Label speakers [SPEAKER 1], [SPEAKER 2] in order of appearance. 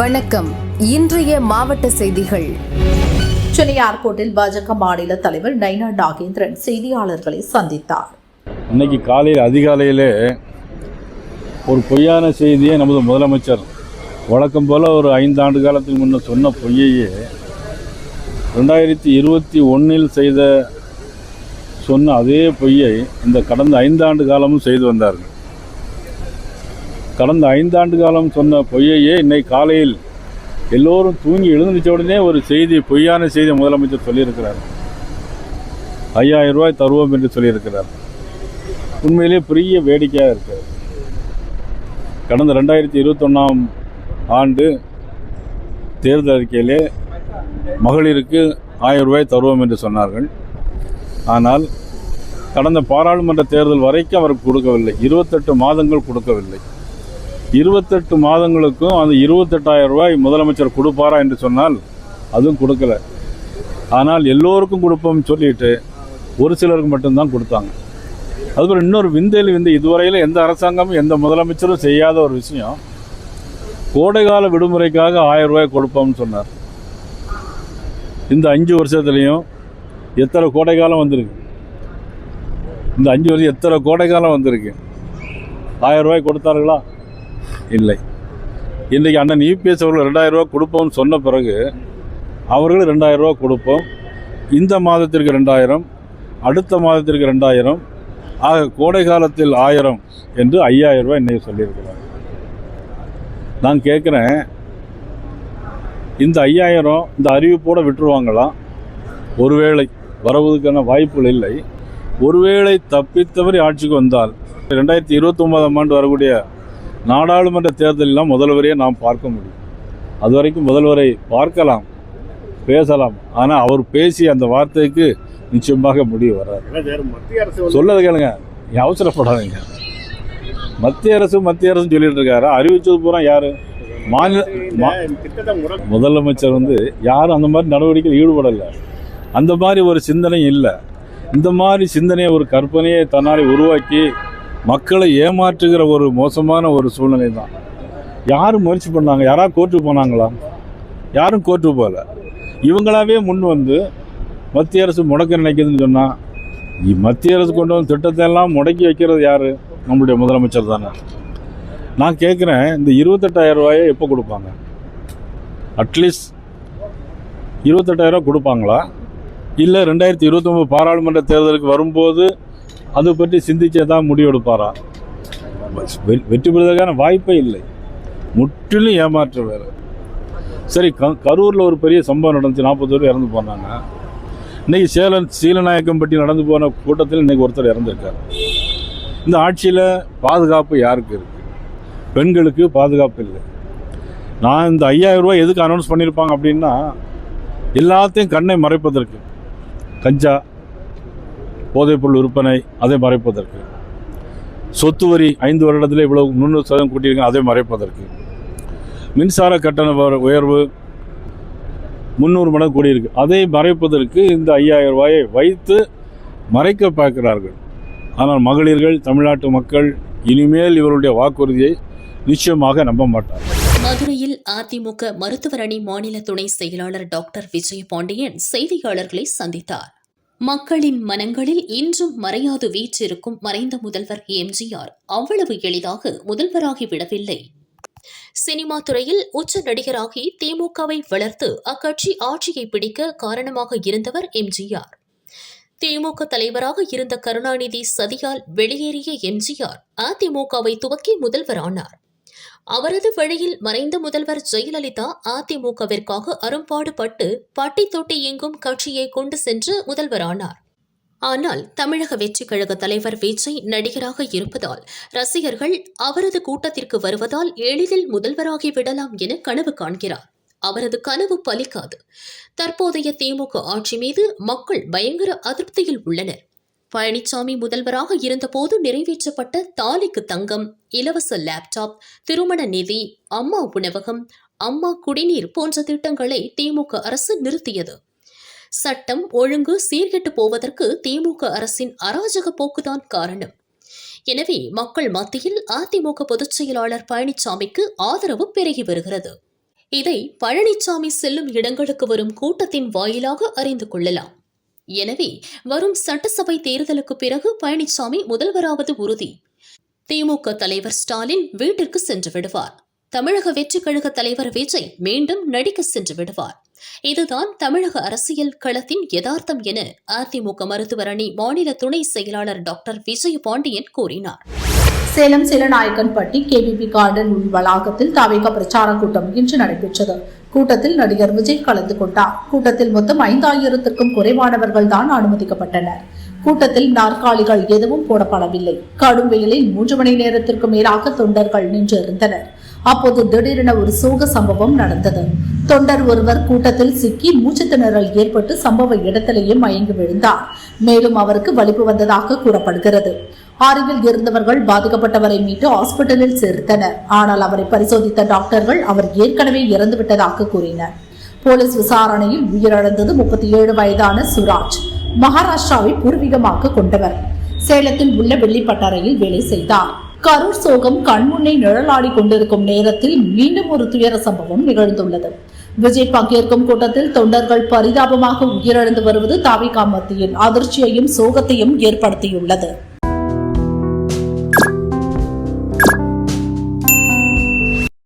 [SPEAKER 1] வணக்கம். இன்றைய மாவட்ட செய்திகள்.
[SPEAKER 2] சென்னை ஏர்போர்ட்டில் பாஜக மாநில தலைவர் நைனா நாகேந்திரன் செய்தியாளர்களை சந்தித்தார்.
[SPEAKER 3] இன்னைக்கு காலையில் அதிகாலையிலே ஒரு பொய்யான செய்தியை நமது முதலமைச்சர் வழக்கம் போல் ஒரு ஐந்தாண்டு காலத்துக்கு முன்ன சொன்ன பொய்யையே ரெண்டாயிரத்தி இருபத்தி ஒன்றில் செய்த சொன்ன அதே பொய்யை இந்த கடந்த ஐந்தாண்டு காலமும் செய்து வந்தார்கள். கடந்த ஐந்தாண்டு காலம் சொன்ன பொய்யையே இன்னைக்கு காலையில் எல்லோரும் தூங்கி எழுந்துச்ச உடனே ஒரு செய்தி பொய்யான செய்தி முதலமைச்சர் சொல்லியிருக்கிறார். ஐயாயிரம் ரூபாய் தருவோம் என்று சொல்லியிருக்கிறார். உண்மையிலே பெரிய வேடிக்கையாக இருக்கிறது கடந்த ரெண்டாயிரத்தி இருபத்தொன்னாம் ஆண்டு தேர்தல் அறிக்கையிலே மகளிருக்கு ஆயிரம் ரூபாய் தருவோம் என்று சொன்னார்கள். ஆனால் கடந்த பாராளுமன்ற தேர்தல் வரைக்கும் அவருக்கு கொடுக்கவில்லை. இருபத்தெட்டு மாதங்கள் கொடுக்கவில்லை. இருபத்தெட்டு மாதங்களுக்கும் அந்த இருபத்தெட்டாயிரம் ரூபாய் முதலமைச்சர் கொடுப்பாரா என்று சொன்னால் அதுவும் கொடுக்கல. ஆனால் எல்லோருக்கும் கொடுப்போம்னு சொல்லிட்டு ஒரு சிலருக்கு மட்டும்தான் கொடுத்தாங்க. அதுபோல் இன்னொரு விந்தையில் விந்தை இதுவரையில் எந்த அரசாங்கமும் எந்த முதலமைச்சரும் செய்யாத ஒரு விஷயம் கோடைகால விடுமுறைக்காக ஆயிரம் ரூபாய் கொடுப்போம்னு சொன்னார். இந்த அஞ்சு வருஷத்துலேயும் எத்தனை கோடைக்காலம் வந்திருக்கு? இந்த அஞ்சு வருஷம் எத்தனை கோடைக்காலம் வந்திருக்கு? ஆயிரம் ரூபாய் கொடுத்தார்களா? இல்லை. இன்றைக்கி அண்ணன் இபிஎஸ் அவர்கள் ரெண்டாயிரரூவா கொடுப்போம்னு சொன்ன பிறகு அவர்கள் ரெண்டாயிரரூவா கொடுப்போம். இந்த மாதத்திற்கு ரெண்டாயிரம் அடுத்த மாதத்திற்கு ரெண்டாயிரம் ஆக கோடை காலத்தில் ஆயிரம் என்று ஐயாயிரம் ரூபாய் இன்றைக்கி சொல்லியிருக்கிறார். நான் கேட்குறேன் இந்த ஐயாயிரம் இந்த அறிவிப்போடு விட்டுருவாங்களா? ஒருவேளை வரவதுக்கான வாய்ப்புகள் இல்லை. ஒருவேளை தப்பித்தவரை ஆட்சிக்கு வந்தால் ரெண்டாயிரத்தி இருபத்தொம்போதாம் ஆண்டு வரக்கூடிய நாடாளுமன்ற தேர்தலெல்லாம் முதல்வரையே நாம் பார்க்க முடியும். அது வரைக்கும் முதல்வரை பார்க்கலாம் பேசலாம். ஆனால் அவர் பேசிய அந்த வார்த்தைக்கு நிச்சயமாக முடிவு வராது.
[SPEAKER 4] மத்திய அரசு வந்து
[SPEAKER 3] சொல்லது கேளுங்க. அவசரப்படாதீங்க. மத்திய அரசு மத்திய அரசு சொல்லிட்டு இருக்காரு. அறிவிச்சது பூரா யாரு? மாநில முதலமைச்சர் வந்து யாரும் அந்த மாதிரி நடவடிக்கையில் ஈடுபடலை. அந்த மாதிரி ஒரு சிந்தனை இல்லை. இந்த மாதிரி சிந்தனையை ஒரு கற்பனையை தன்னாலே உருவாக்கி மக்களை ஏமாற்றுகிற ஒரு மோசமான ஒரு சூழ்நிலை தான் யாரும் முயற்சி பண்ணாங்க? யாராவது கோர்ட்டுக்கு போனாங்களா? யாரும் கோர்ட்டுக்கு போகல. இவங்களாவே முன் வந்து மத்திய அரசு முடக்க நினைக்குதுன்னு சொன்னால் மத்திய அரசு கொண்டு வந்த திட்டத்தை எல்லாம் முடக்கி வைக்கிறது யார்? நம்முடைய முதலமைச்சர் தானே. நான் கேட்குறேன் இந்த இருபத்தெட்டாயிரம் ரூபாயை எப்போ கொடுப்பாங்க? அட்லீஸ்ட் இருபத்தெட்டாயிரம் கொடுப்பாங்களா? இல்லை ரெண்டாயிரத்தி இருபத்தொம்பது பாராளுமன்ற தேர்தலுக்கு வரும்போது அதை பற்றி சிந்திச்சே தான் முடிவெடுப்பாரா? வெ- வெற்றி பெறுவதற்கான வாய்ப்பே இல்லை. முற்றிலும் ஏமாற்ற வேறு சரி க கரூரில் ஒரு பெரிய சம்பவம் நடந்துச்சு. நாற்பது பேர் இறந்து போனாங்க. இன்றைக்கி சேலம் சீலநாயக்கம்பட்டி நடந்து போன கூட்டத்தில் இன்னைக்கு ஒருத்தர் இறந்துருக்கார். இந்த ஆட்சியில் பாதுகாப்பு யாருக்கு இருக்குது பெண்களுக்கு பாதுகாப்பு இல்லை. நான் இந்த ஐயாயிரம் ரூபாய் எதுக்கு அனௌன்ஸ் பண்ணியிருப்பாங்க அப்படின்னா எல்லாத்தையும் கண்ணை மறைப்பதற்கு. கஞ்சா போதைப்பொருள் விற்பனை அதை மறைப்பதற்கு. சொத்து வரி ஐந்து வருடத்தில் இவ்வளவு முந்நூறு சதவீதம் கூட்டியிருக்காங்க அதை மறைப்பதற்கு. மின்சார கட்டண வர- உயர்வு முந்நூறு மடங்கு கூடியிருக்கு. அதை மறைப்பதற்கு இந்த ஐயாயிரம் ரூபாயை வைத்து மறைக்க பார்க்கிறார்கள். ஆனால் மகளிர்கள் தமிழ்நாட்டு மக்கள் இனிமேல் இவருடைய வாக்குறுதியை நிச்சயமாக நம்ப மாட்டார்கள்.
[SPEAKER 5] மதுரையில் அதிமுக மருத்துவர் அணி மாநில துணை செயலாளர் டாக்டர் விஜயபாண்டியன் செய்தியாளர்களை சந்தித்தார். மக்களின் மனங்களில் இன்றும் மறையாது வீற்றிருக்கும் மறைந்த முதல்வர் எம்ஜிஆர் அவ்வளவு எளிதாக முதல்வராகி விடவில்லை. சினிமா துறையில் உச்ச நடிகராகி திமுகவை வளர்த்து அக்கட்சி ஆட்சியை பிடிக்க காரணமாக இருந்தவர் எம்ஜிஆர். திமுக தலைவராக இருந்த கருணாநிதி சதியால் வெளியேறிய எம்ஜிஆர் அதிமுகவை துவக்கி முதல்வரானார். அவரது வழியில் மறைந்த முதல்வர் ஜெயலலிதா அதிமுகவிற்காக அரும்பாடுபட்டு பட்டி தொட்டி எங்கும் கட்சியை கொண்டு சென்று முதல்வரானார். ஆனால் தமிழக வெற்றி கழக தலைவர் விஜய் நடிகராக இருப்பதால் ரசிகர்கள் அவரது கூட்டத்திற்கு வருவதால் எளிதில் முதல்வராகி விடலாம் என கனவு காண்கிறார். அவரது கனவு பலிக்காது. தற்போதைய திமுக ஆட்சி மீது மக்கள் பயங்கர அதிருப்தியில் உள்ளனர். பழனிசாமி முதல்வராக இருந்தபோது நிறைவேற்றப்பட்ட தாலிக்கு தங்கம் இலவச லேப்டாப் திருமண நிதி அம்மா உணவகம் அம்மா குடிநீர் போன்ற திட்டங்களை திமுக அரசு நிறுத்தியது. சட்டம் ஒழுங்கு சீர்கெட்டு போவதற்கு திமுக அரசின் அராஜக போக்குதான் காரணம். எனவே மக்கள் மத்தியில் அதிமுக பொதுச் செயலாளர் பழனிசாமிக்கு ஆதரவு பெருகி வருகிறது. இதை பழனிசாமி செல்லும் இடங்களுக்கு வரும் கூட்டத்தின் வாயிலாக அறிந்து கொள்ளலாம். எனவே வரும் சட்டசபை தேர்தலுக்கு பிறகு பழனிசாமி முதல்வராவது உறுதி. திமுக தலைவர் ஸ்டாலின் வீட்டிற்கு சென்று விடுவார். தமிழக வெற்றிக் கழக தலைவர் விஜய் மீண்டும் நடிக்க சென்று விடுவார். இதுதான் தமிழக அரசியல் களத்தின் யதார்த்தம் என அதிமுக மருத்துவர் அணி மாநில துணை செயலாளர் டாக்டர் விஜய பாண்டியன் கூறினார்.
[SPEAKER 2] சேலம் சீலநாயக்கன்பட்டி கேபிபி கார்டன் உள் வளாகத்தில் தவிக பிரச்சார கூட்டம் இன்று நடைபெற்றது. கூட்டத்தில் நடிகர் விஜய் கலந்து கொண்டார். கூட்டத்தில் மொத்தம் ஐந்தாயிரத்திற்கும் குறைவானவர்கள் தான் அனுமதிக்கப்பட்டனர். கூட்டத்தில் நாற்காலிகள் எதுவும் போடப்படவில்லை. கடும் வெயிலில் மூன்று மணி நேரத்திற்கு மேலாக தொண்டர்கள் நின்று இருந்தனர் அப்போது திடீரென ஒரு சோக சம்பவம் நடந்தது. தொண்டர் ஒருவர் கூட்டத்தில் சிக்கி மூச்சு திணறல் ஏற்பட்டு சம்பவ இடத்திலேயே மயங்கி விழுந்தார். மேலும் அவருக்கு வலிப்பு வந்ததாக கூறப்படுகிறது. அருகில் இருந்தவர்கள் பாதிக்கப்பட்டவரை மீட்டு ஹாஸ்பிட்டலில் சேர்த்தனர். ஆனால் அவரை பரிசோதித்த டாக்டர்கள் அவர் ஏற்கனவே இறந்துவிட்டதாக கூறினர். போலீஸ் விசாரணையில் உயிரிழந்தது முப்பத்தி ஏழு வயதான சுராஜ். மகாராஷ்டிராவை பூர்வீகமாக கொண்டவர். சேலத்தில் உள்ள வெள்ளிப்பட்டறையில் வேலை செய்தார். கரூர் சோகம் கண்முன்னே நிழலாடி கொண்டிருக்கும் நேரத்தில் மீண்டும் ஒரு துயர சம்பவம் நிகழ்ந்துள்ளது. விஜய் பங்கேற்கும் கூட்டத்தில் தொண்டர்கள் பரிதாபமாக உயிரிழந்து வருவது தாவிகா மத்தியில் அதிர்ச்சியையும் சோகத்தையும் ஏற்படுத்தியுள்ளது.